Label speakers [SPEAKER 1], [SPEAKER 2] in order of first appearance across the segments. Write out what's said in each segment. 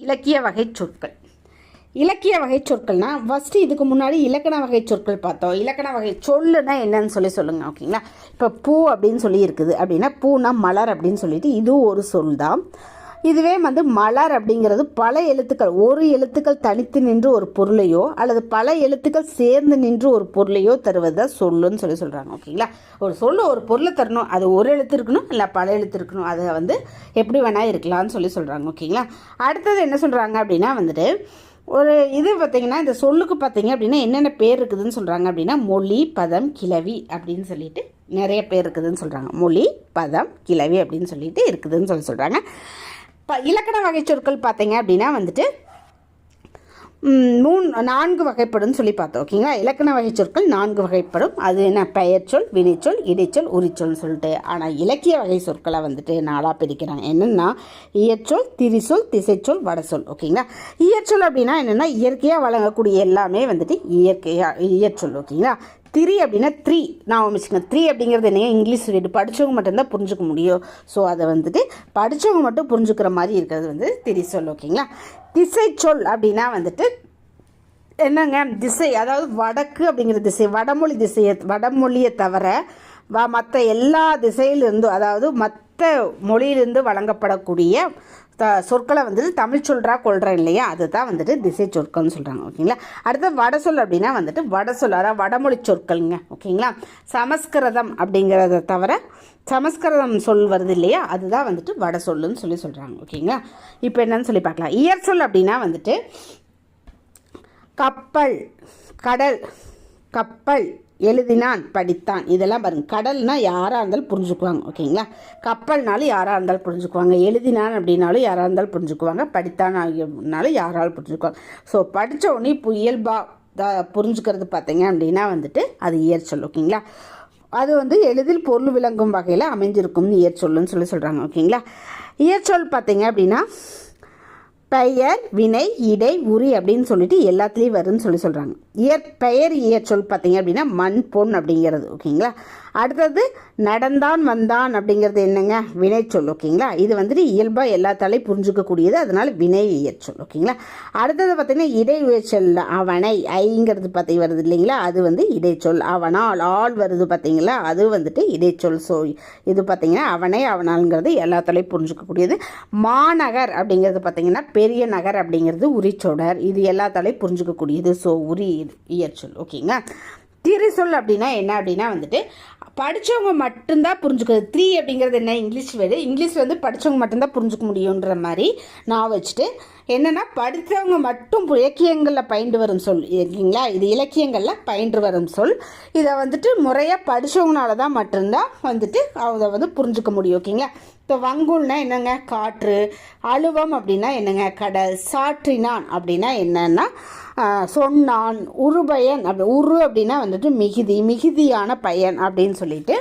[SPEAKER 1] இலக்கிய வகை சொற்கள். இலக்கிய வகை சொற்கள்னா ஃபஸ்ட்டு இதுக்கு முன்னாடி இலக்கண வகை சொற்கள் பார்த்தோம். இலக்கண வகை சொல்லுனா என்னன்னு சொல்லி சொல்லுங்கள் ஓகேங்களா இப்போ பூ அப்படின்னு சொல்லி இருக்குது அப்படின்னா பூனா மலர் அப்படின்னு சொல்லிட்டு இதுவும் ஒரு சொல் தான் இதுவே வந்து மலர் அப்படிங்கிறது பல எழுத்துக்கள். ஒரு எழுத்துக்கள் தனித்து நின்று ஒரு பொருளையோ அல்லது பல எழுத்துக்கள் சேர்ந்து நின்று ஒரு பொருளையோ தருவதை சொல்லுன்னு சொல்லி சொல்கிறாங்க ஓகேங்களா? ஒரு சொல்லு ஒரு பொருளை தரணும். அது ஒரு எழுத்து இருக்கணும் இல்லை பல எழுத்து இருக்கணும். அதை வந்து எப்படி வேணால் இருக்கலாம்னு சொல்லி சொல்கிறாங்க ஓகேங்களா? அடுத்தது என்ன சொல்கிறாங்க அப்படின்னா வந்துட்டு ஒரு இது பார்த்திங்கன்னா இந்த சொல்லுக்கு பார்த்தீங்க அப்படின்னா என்னென்ன பேர் இருக்குதுன்னு சொல்கிறாங்க அப்படின்னா மொழி பதம் கிளவி அப்படின்னு சொல்லிட்டு நிறைய பேர் இருக்குதுன்னு சொல்கிறாங்க மொழி பதம் கிளவி அப்படின்னு சொல்லிட்டு இருக்குதுன்னு சொல்லி சொல்கிறாங்க இலக்கண வகை சொற்கள் பார்த்தீங்க அப்படின்னா வந்துட்டு மூணு நான்கு வகைப்படும்னு சொல்லி பார்த்தோம். ஓகேங்களா? இலக்கண வகை சொற்கள் நான்கு வகைப்படும். அது என்ன? பெயர்ச்சொல் வினைச்சொல் இடைச்சொல் உரிச்சொல்னு சொல்லிட்டு. ஆனால் இலக்கிய வகை சொற்களை வந்துட்டு நாளாக பிரிக்கிறாங்க. என்னென்னா இயற்சொல் திரிசொல் திசைச்சொல் வடசொல். ஓகேங்களா? இயற்சொல் அப்படின்னா என்னென்னா இயற்கையாக வழங்கக்கூடிய எல்லாமே வந்துட்டு இயற்கையாக இயற்சொல். ஓகேங்களா? த்ரீ அப்படின்னா த்ரீ. நான் வச்சுக்கோங்க த்ரீ அப்படிங்கிறது என்ன இங்கிலீஷ் ரீடு படித்தவங்க மட்டும்தான் புரிஞ்சுக்க முடியும். ஸோ அதை வந்துட்டு படித்தவங்க மட்டும் புரிஞ்சுக்கிற மாதிரி இருக்கிறது வந்து திரி சொல் ஓகேங்களா? திசை சொல் அப்படின்னா வந்துட்டு என்னங்க திசை அதாவது வடக்கு அப்படிங்கிற திசை வடமொழி திசையை வடமொழியை தவிர வ மற்ற எல்லா திசையிலிருந்தும் அதாவது மற்ற மொழியிலிருந்து வழங்கப்படக்கூடிய த சொற்களை வந்துட்டு தமிழ் சொல்கிறா கொள்கிறேன் இல்லையா? அதுதான் வந்துட்டு திசை சொற்கள்னு சொல்கிறாங்க ஓகேங்களா? அடுத்து வடசொல் அப்படின்னா வந்துட்டு வடசொல் அதாவது வடமொழி சொற்கள்ங்க ஓகேங்களா? சமஸ்கிருதம் அப்படிங்கிறத தவிர சமஸ்கிருதம் சொல் வருது இல்லையா? அதுதான் வந்துட்டு வடசொல்லுன்னு சொல்லி சொல்கிறாங்க ஓகேங்களா? இப்போ என்னன்னு சொல்லி பார்க்கலாம். இயற் சொல் அப்படின்னா வந்துட்டு கப்பல் கடல் கப்பல் எழுதினான் படித்தான். இதெல்லாம் பாருங்க. கடல்னா யாராக இருந்தாலும் புரிஞ்சுக்குவாங்க. ஓகேங்களா? கப்பல்னாலும் யாராக இருந்தாலும் புரிஞ்சுக்குவாங்க. எழுதினான் அப்படின்னாலும் யாராக இருந்தாலும் புரிஞ்சுக்குவாங்க. படித்தான் அப்படின்னாலும் யாராலும் புரிஞ்சுக்குவாங்க. ஸோ படித்த உடனே இப்போ இயல்பாக த- புரிஞ்சுக்கிறது பார்த்தீங்க அப்படின்னா வந்துட்டு அது இயற்சொல். ஓகேங்களா? அது வந்து எளிதில் பொருள் விளங்கும் வகையில் அமைஞ்சிருக்கும்னு இயற்சொல்லுன்னு சொல்லி சொல்கிறாங்க ஓகேங்களா? இயற்சொல் பார்த்தீங்க அப்படின்னா பெயர் வினை இடை உரி அப்படின்னு சொல்லிட்டு எல்லாத்துலேயும் வரும்னு சொல்லி சொல்கிறாங்க இயற் பெயர் இயற்சொல் பார்த்தீங்க அப்படின்னா மண் பொன் அப்படிங்கிறது ஓகேங்களா? அடுத்தது நடந்தான் வந்தான் அப்படிங்கிறது என்னங்க? வினைச்சொல் ஓகேங்களா? இது வந்துட்டு இயல்பாக எல்லாத்தாலையும் புரிஞ்சுக்கக்கூடியது அதனால வினை இயற்சொல் ஓகேங்களா? அடுத்தது பார்த்திங்கன்னா இடை அவனை ஐங்கிறது பற்றி வருது இல்லைங்களா? அது வந்து இடைச்சொல் அவனால் ஆள் வருது பார்த்தீங்களா? அது வந்துட்டு இடைச்சொல் ஸோ இது பார்த்திங்கன்னா அவனை அவனால்ங்கிறது எல்லாத்தாலையும் புரிஞ்சுக்கக்கூடியது. மாநகர் அப்படிங்கிறது பார்த்தீங்கன்னா பெரிய நகர் அப்படிங்கிறது உரிச்சொடர் இது எல்லாத்தாலையும் புரிஞ்சுக்கக்கூடியது ஸோ உரி இயற்சொல் ஓகேங்களா? திரிசொல் அப்படின்னா என்ன அப்படின்னா வந்துட்டு படித்தவங்க மட்டும்தான் புரிஞ்சுக்கிறது. த்ரீ அப்படிங்கிறது என்ன? English word. இங்கிலீஷ் வந்து படித்தவங்க மட்டும்தான் புரிஞ்சுக்க முடியுன்ற மாதிரி நான் வச்சுட்டு என்னென்னா படித்தவங்க மட்டும் இலக்கியங்களில் பயின்று வரும் சொல். இல்லைங்களா இது இலக்கியங்களில் பயின்று வரும் சொல். இதை வந்துட்டு முறையாக படித்தவங்களால தான் மட்டும்தான் வந்துட்டு அதை வந்து புரிஞ்சுக்க முடியும். ஓகேங்களா? இப்போ வங்குல்னா என்னங்க? காற்று. அழுவம் அப்படின்னா என்னங்க? கடல். சாற்றினான் அப்படின்னா என்னன்னா சொன்னான். உருபயன் அப்படி உரு அப்படின்னா வந்துட்டு மிகுதி மிகுதியான பயன் அப்படின்னு சொல்லிட்டு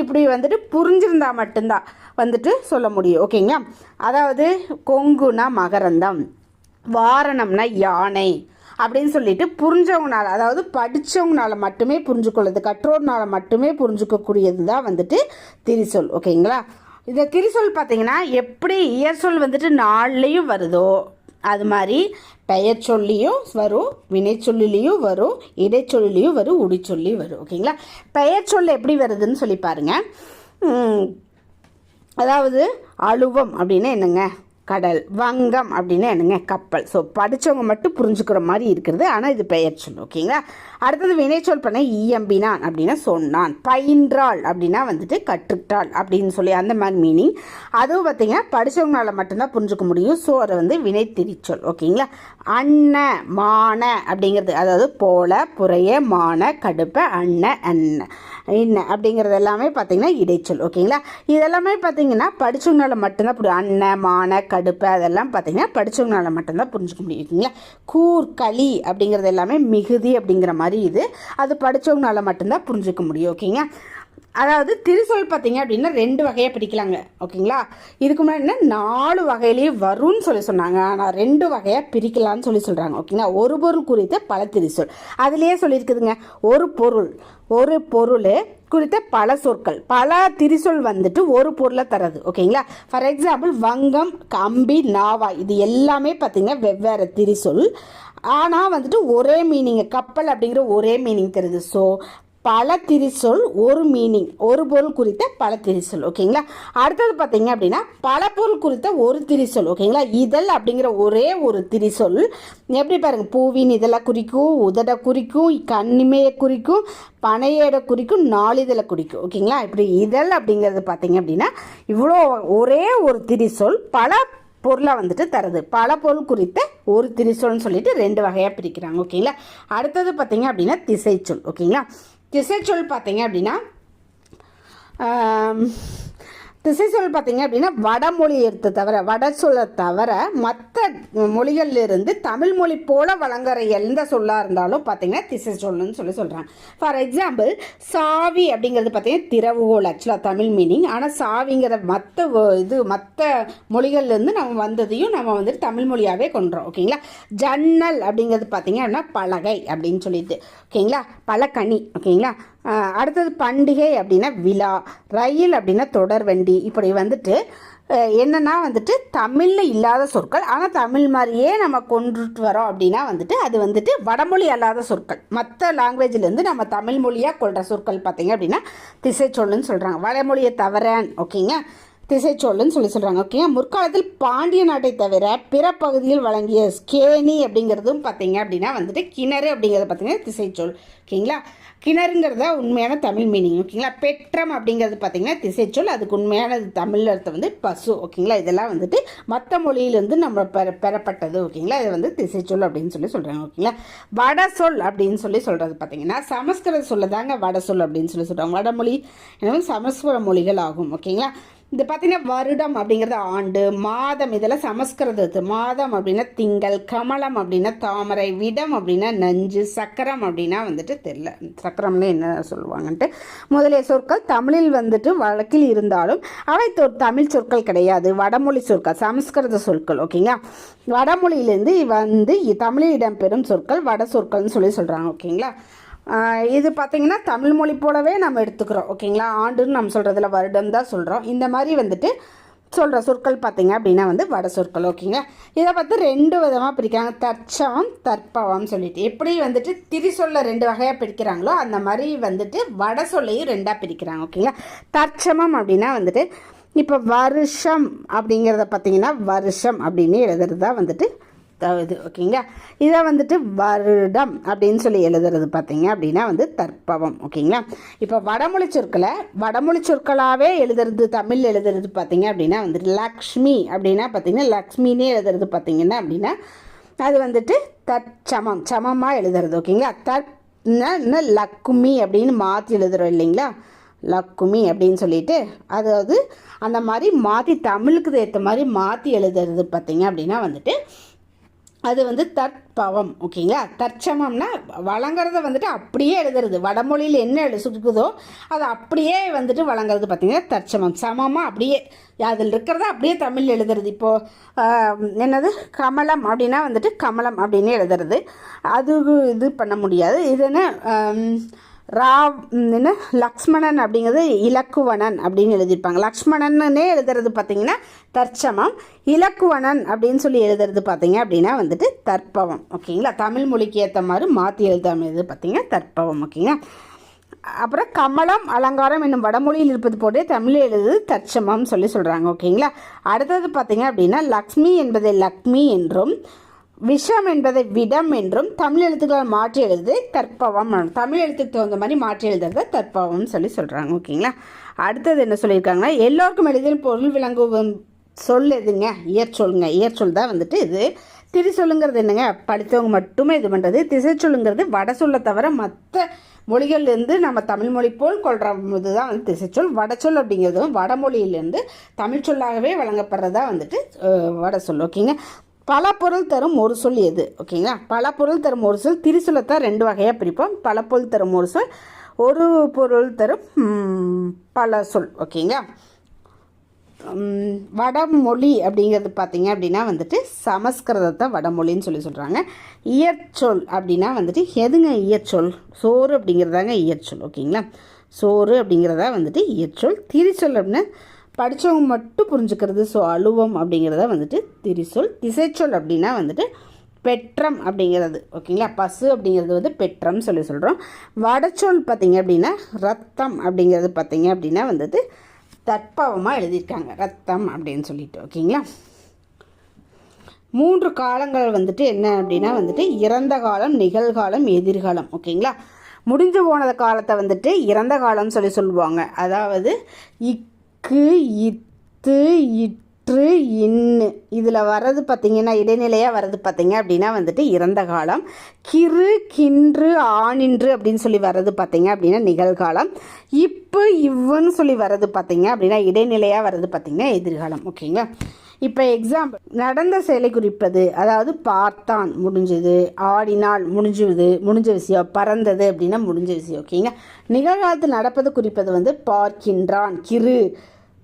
[SPEAKER 1] இப்படி வந்துட்டு புரிஞ்சிருந்தா மட்டும்தான் வந்துட்டு சொல்ல முடியும். ஓகேங்களா அதாவது கொங்குனா மகரந்தம் வாரணம்னா யானை அப்படின்னு சொல்லிட்டு புரிஞ்சவங்கனால அதாவது படித்தவங்கனால மட்டுமே புரிஞ்சுக்கொள்ளுது கற்றோர்னால மட்டுமே புரிஞ்சுக்கக்கூடியது தான் வந்துட்டு திரிசொல். ஓகேங்களா இந்த திரிசொல் பார்த்தீங்கன்னா எப்படி இயற்சொல் வந்துட்டு நாள்லேயும் வருதோ அது மாதிரி பெயர் சொல்லியும் வரும் வினைச்சொல்லிலையும் வரும் இடைச்சொல்லிலையும் வரும் உடிச்சொல்லி வரும். ஓகேங்களா? பெயர் சொல் எப்படி வருதுன்னு சொல்லி பாருங்கள் அதாவது அழுவம் அப்படின்னா என்னங்க? கடல் வங்கம் அப்படின்னா என்னங்க கப்பல். ஸோ படித்தவங்க மட்டும் புரிஞ்சுக்கிற மாதிரி இருக்கிறது. ஆனால் இது பெயர் சொல் ஓகேங்களா? அடுத்தது வினைச்சொல் பண்ண இயம்பினான் அப்படின்னா சொன்னான். பயின்றாள் அப்படின்னா வந்துட்டு கற்றுக்கிட்டாள் அப்படின்னு சொல்லி அந்த மாதிரி மீனிங் அதுவும் பார்த்தீங்கன்னா படித்தவங்களால மட்டும்தான் புரிஞ்சுக்க முடியும். ஸோ அதை வந்து வினை திரிச்சொல் ஓகேங்களா? அன்ன மான அப்படிங்கிறது அதாவது போல புறைய மான கடுப்பை அண்ண அண்ணன் என்ன அப்படிங்கிறது எல்லாமே பார்த்தீங்கன்னா இடைச்சொல் ஓகேங்களா? இதெல்லாமே பார்த்தீங்கன்னா படித்தவங்களால மட்டும்தான் புரியும். அன்ன மான கடுப்பு அதெல்லாம் பார்த்தீங்கன்னா படித்தவங்களால மட்டும்தான் புரிஞ்சுக்க முடியும் ஓகேங்களா? கூர் களி அப்படிங்கிறது எல்லாமே மிகுதி அப்படிங்கிற மாதிரி இது. அது படித்தவங்களால மட்டும்தான் புரிஞ்சுக்க முடியும் ஓகேங்க அதாவது திருசொல் பார்த்தீங்க அப்படின்னா ரெண்டு வகையாக பிரிக்கலாங்க ஓகேங்களா? இதுக்கு முன்னாடி நாலு வகையிலேயே வரும்னு சொல்லி சொன்னாங்க. ஆனால் ரெண்டு வகையாக பிரிக்கலாம்னு சொல்லி சொல்கிறாங்க ஓகேங்களா? ஒரு பொருள் குறித்த பல திருசொல். அதுலேயே சொல்லியிருக்குதுங்க ஒரு பொருள். ஒரு பொருள் குறித்த பல சொற்கள். பல திரிசொல் வந்துட்டு ஒரு பொருளை தரது ஓகேங்களா? ஃபார் எக்ஸாம்பிள் வங்கம் கம்பி நாவா இது எல்லாமே பார்த்தீங்கன்னா வெவ்வேறு திரிசொல். ஆனால் வந்துட்டு ஒரே மீனிங் கப்பல் அப்படிங்கிற ஒரே மீனிங் தருது. ஸோ பல திரிசொல் ஒரு மீனிங் ஒரு பொருள் குறித்த பல திரிசொல் ஓகேங்களா அடுத்தது பார்த்தீங்க அப்படின்னா பல பொருள் குறித்த ஒரு திரிசொல் ஓகேங்களா இதழ் அப்படிங்கிற ஒரே ஒரு திரிசொல். எப்படி பாருங்கள் பூவின் இதழை குறிக்கும் உதட குறிக்கும் கண்ணிமையை குறிக்கும் பனையடை குறிக்கும் நாளிதழை குறிக்கும் ஓகேங்களா இப்படி இதழ் அப்படிங்கிறது பார்த்தீங்க அப்படின்னா இவ்வளோ ஒரே ஒரு திரிசொல் பல பொருளை வந்துட்டு தருது. பல பொருள் குறித்த ஒரு திரிசொல்னு சொல்லிட்டு ரெண்டு வகையாக பிரிக்கிறாங்க ஓகேங்களா அடுத்தது பார்த்தீங்க அப்படின்னா திசைச்சொல் ஓகேங்களா திசைச்சொல் பார்த்தீங்க அப்படின்னா திசை திசைச்சொல் பார்த்தீங்க அப்படின்னா வடமொழி எடுத்து தவிர வட சொல்லை தவிர மற்ற மொழிகள்லேருந்து தமிழ் மொழி போல வழங்குற எந்த சொல்லாக இருந்தாலும் பார்த்தீங்கன்னா திசைச்சொல்லுன்னு சொல்லி சொல்கிறாங்க ஃபார் எக்ஸாம்பிள் சாவி அப்படிங்கிறது பார்த்தீங்கன்னா திறவுகோல் ஆக்சுவலாக தமிழ் மீனிங் ஆனால் சாவிங்கிற மற்ற இது மற்ற மொழிகள்லேருந்து நம்ம வந்ததையும் நம்ம வந்துட்டு தமிழ் மொழியாகவே கொண்டுறோம். ஓகேங்களா ஜன்னல் அப்படிங்கிறது பார்த்தீங்க அப்படின்னா பலகை அப்படின்னு சொல்லிட்டு. ஓகேங்களா பலகனி ஓகேங்களா அடுத்தது பண்டிகை அப்படின்னா விழா. ரயில் அப்படின்னா தொடர்வண்டி இப்படி வந்துட்டு என்னென்னா வந்துட்டு தமிழில் இல்லாத சொற்கள். ஆனால் தமிழ் மாதிரியே நம்ம கொண்டுட்டு வரோம் அப்படின்னா வந்துட்டு அது வந்துட்டு வடமொழி அல்லாத சொற்கள். மற்ற லாங்குவேஜ்லேருந்து நம்ம தமிழ் மொழியாக கொள்கிற சொற்கள் பார்த்தீங்க அப்படின்னா திசைச்சொல்லுன்னு சொல்கிறாங்க வடமொழியை தவறேன் ஓகேங்க. திசைச்சொல்லுன்னு சொல்லி சொல்கிறாங்க ஓகேங்க. முற்காலத்தில் பாண்டிய நாட்டை தவிர பிற பகுதியில் வழங்கிய ஸ்கேனி அப்படிங்கிறதும் பார்த்தீங்க அப்படின்னா வந்துட்டு கிணறு அப்படிங்கிறது பார்த்தீங்கன்னா திசைச்சொல் ஓகேங்களா? கிணறுங்கிறதா உண்மையான தமிழ் மீனிங் ஓகேங்களா பெற்றம் அப்படிங்கிறது பார்த்தீங்கன்னா திசைச்சொல் அதுக்கு உண்மையான தமிழ் அர்த்தம் வந்து பசு ஓகேங்களா இதெல்லாம் வந்துட்டு மற்ற மொழியிலேருந்து நம்ம பெற பெறப்பட்டது ஓகேங்களா இது வந்து திசைச்சொல் அப்படின்னு சொல்லி சொல்கிறாங்க ஓகேங்களா வடசொல் அப்படின்னு சொல்லி சொல்கிறது பார்த்தீங்கன்னா சமஸ்கிருத சொல்ல தாங்க வடசொல் அப்படின்னு சொல்லி சொல்கிறாங்க வடமொழி எனவே சமஸ்கிருத மொழிகள் ஆகும் ஓகேங்களா இது பார்த்தீங்கன்னா வருடம் அப்படிங்கிறது ஆண்டு மாதம். இதெல்லாம் சமஸ்கிருதத்து மாதம் அப்படின்னா திங்கள் கமலம் அப்படின்னா தாமரை விடம் அப்படின்னா நஞ்சு சக்கரம் அப்படின்னா வந்துட்டு தெரில சக்கரம்னு என்ன சொல்லுவாங்கன்ட்டு முதலிய சொற்கள் தமிழில் வந்துட்டு வழக்கில் இருந்தாலும் அவை தமிழ் சொற்கள் கிடையாது. வடமொழி சொற்கள் சமஸ்கிருத சொற்கள் ஓகேங்களா? வடமொழியிலேருந்து வந்து தமிழில் இடம்பெறும் சொற்கள் வட சொற்கள்னு சொல்லி சொல்கிறாங்க ஓகேங்களா? இது பார்த்திங்கன்னா தமிழ் மொழி போலவே நம்ம எடுத்துக்கிறோம் ஓகேங்களா? ஆண்டுன்னு நம்ம சொல்கிறதுல வருடம் தான் சொல்கிறோம் இந்த மாதிரி வந்துட்டு சொல்கிற சொற்கள் பார்த்திங்க அப்படின்னா வந்து வட சொற்கள் ஓகேங்களா இதை பார்த்து ரெண்டு விதமாக பிரிக்கிறாங்க. தற்சவம் தற்பவம் சொல்லிட்டு. எப்படி வந்துட்டு திரிசொல்ல ரெண்டு வகையாக பிரிக்கிறாங்களோ அந்த மாதிரி வந்துட்டு வட சொல்லையும் ரெண்டாக பிரிக்கிறாங்க ஓகேங்களா? தற்சமம் அப்படின்னா வந்துட்டு இப்போ வருஷம் அப்படிங்கிறத பார்த்தீங்கன்னா வருஷம் அப்படின்னு எழுதுறது தான் வந்துட்டு இது ஓகேங்களா? இதை வந்துட்டு வருடம் அப்படின்னு சொல்லி எழுதுறது பார்த்தீங்க அப்படின்னா வந்து தற்பவம் ஓகேங்களா? இப்போ வடமொழி சொற்களை வடமொழி சொற்களாகவே எழுதுறது தமிழ் எழுதுறது பார்த்தீங்க அப்படின்னா வந்துட்டு லக்ஷ்மி அப்படின்னா பார்த்தீங்கன்னா லக்ஷ்மினே எழுதுறது பார்த்தீங்கன்னா அப்படின்னா அது வந்துட்டு தற்சமம் சமமாக எழுதுறது ஓகேங்களா? தற்னா லக்குமி அப்படின்னு மாற்றி எழுதுறோம் இல்லைங்களா? லக்குமி அப்படின்னு சொல்லிட்டு அதாவது அந்த மாதிரி மாற்றி தமிழுக்கு ஏற்ற மாதிரி மாற்றி எழுதுறது பார்த்தீங்க அப்படின்னா வந்துட்டு அது வந்து தற்பவம் ஓகேங்களா? தற்சமம்னா வழங்குறத வந்துட்டு அப்படியே எழுதுறது. வடமொழியில் என்ன எழு சுருக்குதோ அதை அப்படியே வந்துட்டு வழங்குறது பார்த்திங்கன்னா தற்சமம். சமமாக அப்படியே அதில் இருக்கிறத அப்படியே தமிழ் எழுதுறது. இப்போது என்னது? கமலம் அப்படின்னா வந்துட்டு கமலம் அப்படின்னு எழுதுறது. அது இது பண்ண முடியாது. இது என்ன ரா என்ன? லக்ஷ்மணன் அப்படிங்கிறது இலக்குவணன் அப்படின்னு எழுதியிருப்பாங்க. லக்ஷ்மணன்னே எழுதுறது பார்த்தீங்கன்னா தற்சமம். இலக்குவணன் அப்படின்னு சொல்லி எழுதுறது பார்த்தீங்க அப்படின்னா வந்துட்டு தற்பவம். ஓகேங்களா? தமிழ் மொழிக்கு ஏற்ற மாதிரி மாற்றி எழுதாமல் பார்த்தீங்கன்னா தற்பவம். ஓகேங்களா? அப்புறம் கமலம் அலங்காரம் என்னும் வடமொழியில் இருப்பது போட்டு தமிழில் எழுதுது தற்சமம் சொல்லி சொல்கிறாங்க ஓகேங்களா? அடுத்தது பார்த்தீங்க அப்படின்னா லக்ஷ்மி என்பதை லக்ஷ்மி என்றும் விஷம் என்பதை விடம் என்றும் தமிழ் எழுத்துக்களால் மாற்றி எழுது தற்பவம் தமிழ் எழுத்துக்கு தகுந்த மாதிரி மாற்றி எழுதுறத தற்பவம்னு சொல்லி சொல்கிறாங்க ஓகேங்களா? அடுத்தது என்ன சொல்லியிருக்காங்கன்னா எல்லோருக்கும் எளிதில் பொருள் விளங்குவோம் சொல் எதுங்க? இயற்சொல்லுங்க இயற்சொல் தான் வந்துட்டு இது. திரி சொல்லுங்கிறது என்னங்க? படித்தவங்க மட்டுமே இது பண்ணுறது திசை சொல்லுங்கிறது வட சொல்ல தவிர மற்ற மொழிகள்லேருந்து நம்ம தமிழ் மொழி போல் கொள்கிற தான் வந்து திசைச்சொல் வடச்சொல் அப்படிங்கிறதும் வடமொழியிலேருந்து தமிழ் சொல்லாகவே வழங்கப்படுறதா வந்துட்டு வட சொல் ஓகேங்க? பல பொருள் தரும் ஒரு சொல் எது? ஓகேங்களா? பல பொருள் தரும் ஒரு சொல் திரிசொல்லத்தான் ரெண்டு வகையாக பிரிப்போம். பல பொருள் தரும் ஒரு சொல் ஒரு பொருள் தரும் பல சொல். ஓகேங்களா? வடமொழி அப்படிங்கிறது பார்த்தீங்க அப்படின்னா வந்துட்டு சமஸ்கிருதத்தை வடமொழின்னு சொல்லி சொல்கிறாங்க இயற்சொல் அப்படின்னா வந்துட்டு எதுங்க இயற்சொல்? சோறு அப்படிங்கிறதாங்க இயற்சொல். ஓகேங்களா? சோறு அப்படிங்கிறதா வந்துட்டு இயற்சொல். திரிச்சொல் அப்படின்னா படித்தவங்க மட்டும் புரிஞ்சுக்கிறது ஸோ அலுவம் அப்படிங்கிறத வந்துட்டு திரிசொல். திசைச்சொல் அப்படின்னா வந்துட்டு பெற்றம் அப்படிங்கிறது ஓகேங்களா? பசு அப்படிங்கிறது வந்து பெற்றம் சொல்லி சொல்கிறோம் வடச்சொல் பார்த்தீங்க அப்படின்னா ரத்தம் அப்படிங்கிறது பார்த்தீங்க அப்படின்னா வந்துட்டு தற்பவமாக எழுதியிருக்காங்க. ரத்தம் அப்படின்னு சொல்லிட்டு ஓகேங்களா? மூன்று காலங்கள் வந்துட்டு என்ன அப்படின்னா வந்துட்டு இறந்த காலம் நிகழ்காலம் எதிர்காலம் ஓகேங்களா? முடிஞ்சு போனத காலத்தை வந்துட்டு இறந்த காலம் சொல்லி சொல்லுவாங்க. அதாவது இக்கு இத்து இற்று இன்னு. இதில் வர்றது பார்த்தீங்கன்னா இடைநிலையாக வர்றது பார்த்திங்க அப்படின்னா வந்துட்டு இறந்த காலம் கிறு கின்று ஆணின்று அப்படின்னு சொல்லி வர்றது பார்த்தீங்க அப்படின்னா நிகழ்காலம். இப்போ இவ்வுன்னு சொல்லி வர்றது பார்த்திங்க அப்படின்னா இடைநிலையாக வர்றது பார்த்திங்கன்னா எதிர்காலம். ஓகேங்களா? இப்போ எக்ஸாம்பிள் நடந்த செயலை குறிப்பது அதாவது பார்த்தான் முடிஞ்சது ஆடினால் முடிஞ்சுது முடிஞ்ச விஷயம் பறந்தது அப்படின்னா முடிஞ்ச விஷயம். ஓகேங்க நிகழ்காலத்தில் நடப்பது குறிப்பது வந்து பார்க்கின்றான் கிரு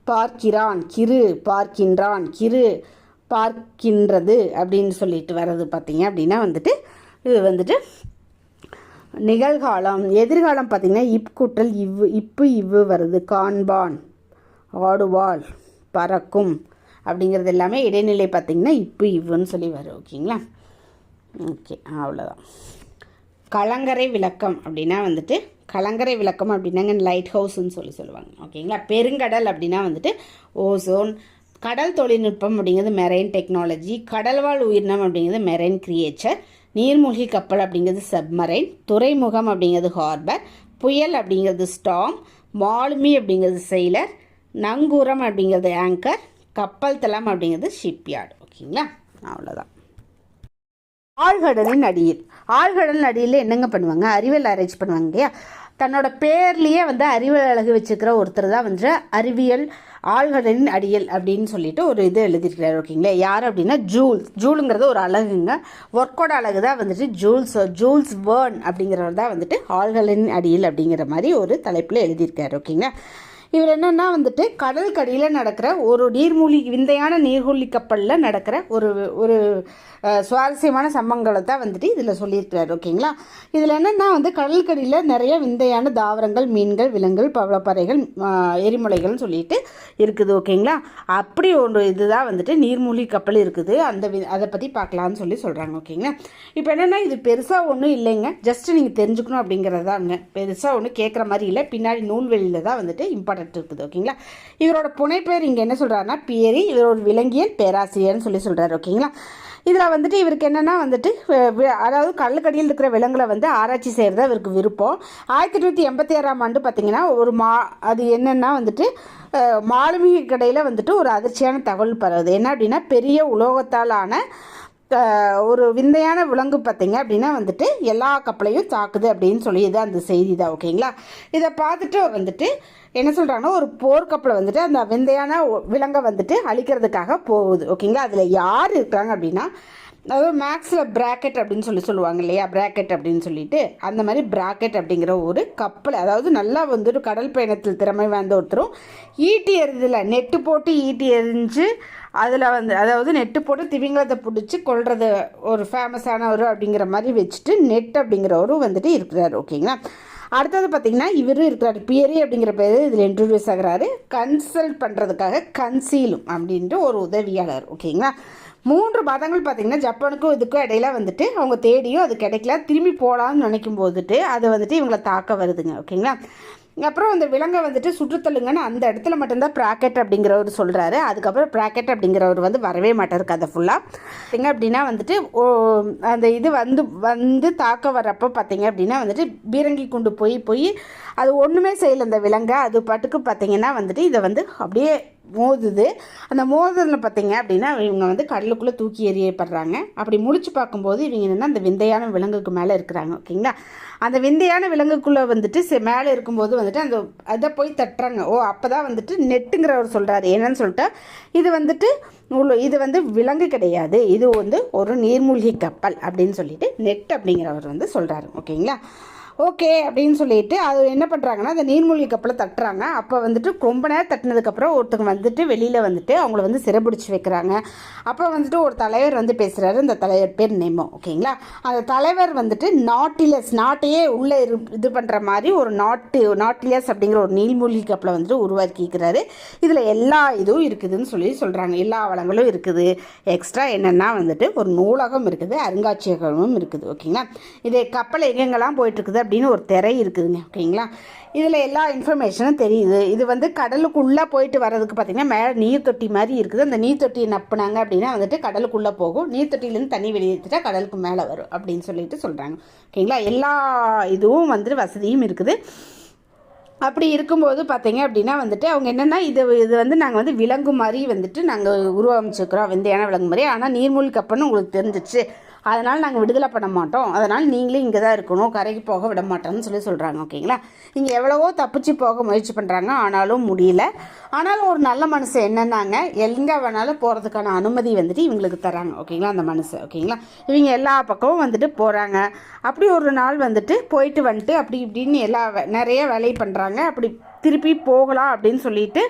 [SPEAKER 1] பார்க்கிறான் கிரு பார்க்கின்றான் கிரு பார்க்கின்றது அப்படின்னு சொல்லிட்டு வர்றது பார்த்தீங்க அப்படின்னா வந்துட்டு இது வந்துட்டு நிகழ்காலம். எதிர்காலம் பார்த்தீங்கன்னா இப் கூட்டல் இவ்வு இப்பு இவ்வு வருது. காண்பான் ஆடுவாள் பறக்கும் அப்படிங்கிறது எல்லாமே இடைநிலை பார்த்திங்கன்னா இப்போ இவ்வுன்னு சொல்லி வரும். ஓகேங்களா? ஓகே அவ்வளோதான் கலங்கரை விளக்கம் அப்படின்னா வந்துட்டு கலங்கரை விளக்கம் அப்படின்னாங்க லைட் ஹவுஸ்ன்னு சொல்லி சொல்லுவாங்க. ஓகேங்களா பெருங்கடல் அப்படின்னா வந்துட்டு ஓசோன் கடல் தொழில்நுட்பம் அப்படிங்கிறது மெரைன் டெக்னாலஜி கடல்வாழ் உயிரினம் அப்படிங்கிறது மெரைன் கிரியேச்சர் நீர்மூழ்கி கப்பல் அப்படிங்கிறது சப்மரைன் துறைமுகம் அப்படிங்கிறது ஹார்பர் புயல் அப்படிங்கிறது ஸ்டாம் மாலுமி அப்படிங்கிறது செயலர் நங்கூரம் அப்படிங்கிறது ஆங்கர் கப்பல் தளம் அப்படிங்கிறது ஷிப்யார்டு ஓகேங்களா அவ்வளோதான் ஆழ்கடலின் அடியில். ஆழ்கடலின் அடியில் என்னங்க பண்ணுவாங்க? அறிவியல் ஆராய்ச்சி பண்ணுவாங்க இல்லையா? தன்னோட பேர்லேயே வந்து அறிவியல் அழகு வச்சுக்கிற ஒருத்தர் தான் வந்து அறிவியல் ஆழ்கடலின் அடியல் அப்படின்னு சொல்லிட்டு ஒரு இது எழுதியிருக்கிறார் ஓகேங்களா? யார் அப்படின்னா ஜூல்ஸ். ஜூலுங்கிறது ஒரு அழகுங்க. ஒர்க்கோட அழகு தான் வந்துட்டு ஜூல்ஸ் ஜூல்ஸ் வேர்ன் அப்படிங்கிறவர் தான் வந்துட்டு ஆழ்கடலின் அடியில் அப்படிங்கிற மாதிரி ஒரு தலைப்பில் எழுதியிருக்காரு ஓகேங்களா? இவர் என்னென்னா வந்துட்டு கடல் கடியில் நடக்கிற ஒரு நீர்மூழ்கி விந்தையான நீர்மூழ்கி கப்பலில் நடக்கிற ஒரு ஒரு சுவாரஸ்யமான சம்பவங்களை தான் வந்துட்டு இதில் சொல்லியிருக்கிறார் ஓகேங்களா? இதில் என்னென்னா வந்து கடற்கடியில் நிறைய விந்தையான தாவரங்கள் மீன்கள் விலங்குகள் பவளப்பறைகள் எரிமலைகள்னு சொல்லிட்டு இருக்குது ஓகேங்களா? அப்படி ஒன்று இதுதான் வந்துட்டு நீர்மூழ்கி கப்பல் இருக்குது. அந்த அதை பற்றி பார்க்கலான்னு சொல்லி சொல்கிறாங்க ஓகேங்களா? இப்போ என்னென்னா இது பெருசாக ஒன்றும் இல்லைங்க. ஜஸ்ட் நீங்கள் தெரிஞ்சுக்கணும் அப்படிங்கிறது தாங்க பெருசாக ஒன்றும் கேட்குற மாதிரி இல்லை. பின்னாடி நூல்வெளியில் தான் வந்துட்டு இம்பார்ட்டன்ட் இருக்குது ஓகேங்களா? இவரோட புனைப்பெயர் இங்கே என்ன சொல்கிறாருன்னா பியரி. ஒரு விலங்கியல் பேராசிரியர்னு சொல்லி சொல்கிறாரு ஓகேங்களா? இதில் வந்துட்டு இவருக்கு என்னென்னா வந்துட்டு அதாவது கல்லுக்கடியில் இருக்கிற விலங்குகளை வந்து ஆராய்ச்சி செய்கிறது இவருக்கு விருப்பம். ஆயிரத்தி எட்நூற்றி எண்பத்தி ஆறாம் ஆண்டு பார்த்திங்கன்னா ஒரு மா அது என்னென்னா வந்துட்டு மாலுமிக கடையில் வந்துட்டு ஒரு அதிர்ச்சியான தகவல் பரவுது. என்ன அப்படின்னா பெரிய உலோகத்தால் ஆன ஒரு விந்தையான விலங்கு பார்த்தீங்க அப்படின்னா வந்துட்டு எல்லா கப்பலையும் தாக்குது அப்படின்னு சொல்லியது அந்த செய்தி தான் ஓகேங்களா? இதை பார்த்துட்டு வந்துட்டு என்ன சொல்கிறாங்கன்னா ஒரு போர்க்கப்பலை வந்துட்டு அந்த விந்தையான விலங்கை வந்துட்டு அழிக்கிறதுக்காக போகுது. ஓகேங்களா? அதில் யார் இருக்கிறாங்க அப்படின்னா அதாவது மேக்ஸில் ப்ராக்கெட் அப்படின்னு சொல்லி சொல்லுவாங்க இல்லையா? ப்ராக்கெட் அப்படின்னு சொல்லிட்டு அந்த மாதிரி ப்ராக்கெட் அப்படிங்கிற ஒரு கப்பல் அதாவது நல்லா வந்துட்டு கடல் பயணத்தில் திறமை வாய்ந்த ஒருத்தரும் ஈட்டி எறிதில் நெட்டு போட்டு ஈட்டி எரிஞ்சு அதில் வந்து அதாவது நெட்டு போட்டு திவிங்கலத்தை பிடிச்சி கொள்வது ஒரு ஃபேமஸானவர் அப்படிங்கிற மாதிரி வச்சுட்டு நெட் அப்படிங்கிறவரும் வந்துட்டு இருக்கிறார். ஓகேங்களா? அடுத்தது பார்த்தீங்கன்னா இவர் இருக்கிறார். பியரி அப்படிங்கிற பேர் இதில் இன்ட்ரடியூஸ் ஆகிறாரு. கன்சல்ட் பண்ணுறதுக்காக கன்சீலும் அப்படின்ட்டு ஒரு உதவியாளர் ஓகேங்களா? மூன்று மதங்கள் பார்த்திங்கன்னா ஜப்பானுக்கும் இதுக்கும் இடையில வந்துட்டு அவங்க தேடியும் அது கிடைக்கல. திரும்பி போகலான்னு நினைக்கும் போதுட்டு அது வந்துட்டு இவங்களை தாக்க வருதுங்க ஓகேங்களா? அப்புறம் அந்த விலங்கை வந்துட்டு சுற்றுத்தள்ளுங்கன்னு அந்த இடத்துல மட்டும்தான் ப்ராக்கெட் அப்படிங்கிறவர் சொல்கிறாரு அதுக்கப்புறம் ப்ராக்கெட் அப்படிங்கிறவர் வந்து வரவே மாட்டார் கதை ஃபுல்லாக எங்க அப்படின்னா வந்துட்டு அந்த இது வந்து வந்து தாக்க வர்றப்போ பார்த்தீங்க அப்படின்னா வந்துட்டு பீரங்கி கொண்டு போய் போய் அது ஒன்றுமே செய்யலை அந்த விலங்கை. அது பாட்டுக்கு பார்த்தீங்கன்னா வந்துட்டு இதை வந்து அப்படியே மோதுது. அந்த மோதலில் பார்த்தீங்க அப்படின்னா இவங்க வந்து கடலுக்குள்ளே தூக்கி எறியப்படுறாங்க. அப்படி முழிச்சு பார்க்கும்போது இவங்க என்னென்னா அந்த விந்தையான விலங்குக்கு மேலே இருக்கிறாங்க. ஓகேங்களா? அந்த விந்தையான விலங்குக்குள்ளே வந்துட்டு மேலே இருக்கும்போது வந்துட்டு அந்த அதை போய் தட்டுறாங்க. ஓ அப்போ தான் வந்துட்டு நெட்டுங்கிறவர் சொல்கிறாரு என்னன்னு சொல்லிட்டு இது வந்துட்டு இது வந்து விலங்கு கிடையாது. இது வந்து ஒரு நீர்மூழ்கி கப்பல் அப்படின்னு சொல்லிட்டு நெட் அப்படிங்கிறவர் வந்து சொல்கிறாரு ஓகேங்களா? ஓகே அப்படின்னு சொல்லிட்டு அது என்ன பண்ணுறாங்கன்னா அந்த நீர்மூழ்கி கப்பலை தட்டுறாங்க. அப்போ வந்துட்டு ரொம்ப நேரம் தட்டினதுக்கப்புறம் ஒருத்தங்க வந்துட்டு வெளியில் வந்துட்டு அவங்கள வந்து சிறப்பிடிச்சு வைக்கிறாங்க. அப்போ வந்துட்டு ஒரு தலைவர் வந்து பேசுகிறாரு அந்த தலைவர் பேர் நேமோ ஓகேங்களா? அந்த தலைவர் வந்துட்டு நாட்டிலஸ் நாட்டையே உள்ளே இரு இது பண்ணுற மாதிரி ஒரு நாட்டு நாட்டிலஸ் அப்படிங்கிற ஒரு நீர்மூழ்கி கப்பலை வந்துட்டு உருவாக்கிக்கிறாரு. இதில் எல்லா இதுவும் இருக்குதுன்னு சொல்லி சொல்கிறாங்க எல்லா வளங்களும் இருக்குது. எக்ஸ்ட்ரா என்னென்னா வந்துட்டு ஒரு நூலகம் இருக்குது. அருங்காட்சியகமும் இருக்குது. ஓகேங்களா? இது கப்பல் எங்கெங்கெல்லாம் போயிட்டுருக்குது அப்படின்னு ஒரு திரை இருக்குதுங்க ஓகேங்களா? இதில் எல்லா இன்ஃபர்மேஷனும் தெரியுது. இது வந்து கடலுக்குள்ளே போயிட்டு வர்றதுக்கு பார்த்திங்கன்னா மேலே நீர் தொட்டி மாதிரி இருக்குது. அந்த நீர் தொட்டியை நப்புனாங்க அப்படின்னா வந்துட்டு கடலுக்குள்ளே போகும். நீர் தொட்டியிலேருந்து தண்ணி வெளியேற்றிட்டா கடலுக்கு மேலே வரும் அப்படின்னு சொல்லிட்டு சொல்கிறாங்க ஓகேங்களா? எல்லா இதுவும் வந்துட்டு வசதியும் இருக்குது. அப்படி இருக்கும்போது பார்த்தீங்க அப்படின்னா வந்துட்டு அவங்க என்னென்னா இது இது வந்து நாங்கள் வந்து விலங்கு மாதிரி வந்துட்டு நாங்கள் உருவமைச்சிருக்கிறோம் விந்தையான விலங்கு மாதிரி. ஆனால் நீர்மூழ்கி கப்பல்னு உங்களுக்கு தெரிஞ்சிச்சு. அதனால் நாங்கள் விடுதலை பண்ண மாட்டோம். அதனால் நீங்களே இங்கே தான் இருக்கணும். கரைக்கு போக விட மாட்டோம்னு சொல்லி சொல்கிறாங்க ஓகேங்களா? இங்கே எவ்வளவோ தப்பிச்சு போக முயற்சி பண்ணுறாங்க ஆனாலும் முடியல. ஆனாலும் ஒரு நல்ல மனசு என்னென்னாங்க எங்கே வேணாலும் போகிறதுக்கான அனுமதி வந்துட்டு இவங்களுக்கு தராங்க ஓகேங்களா? அந்த மனசு ஓகேங்களா? இவங்க எல்லா பக்கமும் வந்துட்டு போகிறாங்க அப்படி ஒரு நாள் வந்துட்டு போயிட்டு வந்துட்டு அப்படி இப்படின்னு எல்லா நிறைய வேலையை பண்ணுறாங்க அப்படி திருப்பி போகலாம் அப்படின்னு சொல்லிட்டு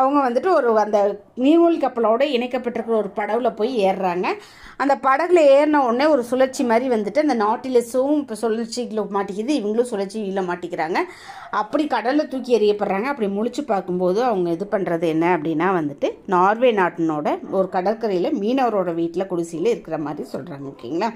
[SPEAKER 1] அவங்க வந்துட்டு ஒரு அந்த நீர்மூழ்கி கப்பலோடு இணைக்கப்பட்டிருக்கிற ஒரு படகுல போய் ஏறுறாங்க. அந்த படகுல ஏறின உடனே ஒரு சுழற்சி மாதிரி வந்துட்டு அந்த நாட்டிலஸும் இப்போ சுழற்சியில் மாட்டிக்கிது இவங்களும் சுழற்சியில் மாட்டிக்கிறாங்க. அப்படி கடலில் தூக்கி எறியப்படுறாங்க. அப்படி முழிச்சு பார்க்கும்போது அவங்க இது பண்ணுறது என்ன அப்படின்னா வந்துட்டு நார்வே நாட்டினோட ஒரு கடற்கரையில் மீனவரோட வீட்டில் குடிசையில் இருக்கிற மாதிரி சொல்கிறாங்க ஓகேங்களா?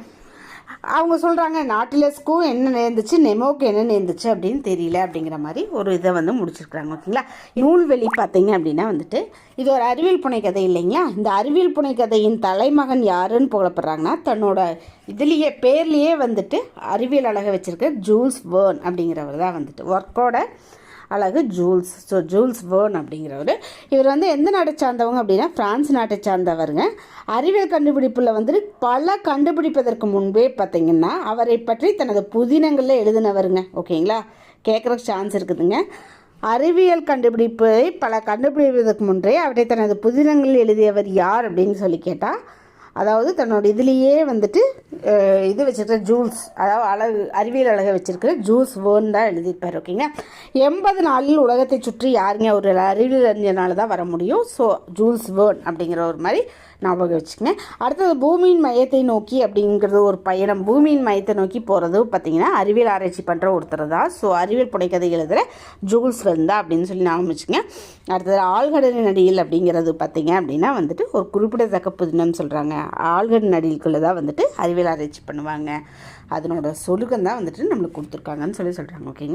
[SPEAKER 1] அவங்க சொல்கிறாங்க நாட்டிலஸ்க்கும் என்ன நேர்ந்துச்சு நெமோக்கு என்ன நேர்ந்துச்சு அப்படின்னு தெரியல அப்படிங்கிற மாதிரி ஒரு இதை வந்து முடிச்சிருக்கிறாங்க ஓகேங்களா? நூல்வெளி பார்த்தீங்க அப்படின்னா வந்துட்டு இது ஒரு அறிவியல் புனை கதை இல்லைங்களா? இந்த அறிவியல் புனை கதையின் தலைமகன் யாருன்னு புகழப்படுறாங்கன்னா தன்னோட இதுலேயே பேர்லேயே வந்துட்டு அறிவியல் அழகை வச்சுருக்க ஜூல்ஸ் வேர்ன் அப்படிங்கிறவர் தான் வந்துட்டு. ஒர்க்கோட அழகு ஜூல்ஸ். ஸோ ஜூல்ஸ் வேர்ன் அப்படிங்கிறவர். இவர் வந்து எந்த நாட்டை சார்ந்தவங்க அப்படின்னா ஃப்ரான்ஸ் நாட்டை சார்ந்தவருங்க. அறிவியல் கண்டுபிடிப்பில் வந்துட்டு பல கண்டுபிடிப்பதற்கு முன்பே பார்த்தீங்கன்னா அவரை பற்றி தனது புதினங்களில் எழுதினவருங்க. ஓகேங்களா? கேட்குற சான்ஸ் இருக்குதுங்க. அறிவியல் கண்டுபிடிப்பை பல கண்டுபிடிப்பதற்கு முன்பே அவரை தனது புதினங்களில் எழுதியவர் யார் அப்படின்னு சொல்லி கேட்டால் அதாவது தன்னோட இதுலேயே வந்துட்டு இது வச்சுருக்கிற ஜூல்ஸ் அதாவது அழகு அறிவியல் அழகை வச்சுருக்கிற ஜூல்ஸ் வேர்ன் தான் எழுதியிருப்பார் ஓகேங்க எண்பது நாளில் உலகத்தை சுற்றி யாருங்க ஒரு அறிவியல் அறிஞனால தான் வர முடியும்? ஸோ ஜூல்ஸ் வேர்ன் அப்படிங்கிற ஒரு மாதிரி ஞாபகம் வச்சுக்கோங்க. அடுத்தது பூமியின் மையத்தை நோக்கி அப்படிங்கிறது ஒரு பயணம். பூமியின் மையத்தை நோக்கி போகிறது பார்த்திங்கன்னா அறிவியல் ஆராய்ச்சி பண்ணுற ஒருத்தர் தான். ஸோ அறிவியல் புனைக்கதை எழுதுகிற ஜூல்ஸ் வந்தா அப்படின்னு சொல்லி ஞாபகம் வச்சுங்க அடுத்தது ஆழ்கடலின் அடியில் அப்படிங்கிறது பார்த்திங்க அப்படின்னா வந்துட்டு ஒரு குறிப்பிடத்தக்க புதினம் சொல்கிறாங்க ஆழ்கடல் அடியிலுக்குள்ளே தான் வந்துட்டு அறிவியல் ஆராய்ச்சி பண்ணுவாங்க. அதனோட சொலுகம் தான் வந்துட்டு நம்மளுக்கு கொடுத்துருக்காங்கன்னு சொல்லி சொல்கிறாங்க ஓகேங்க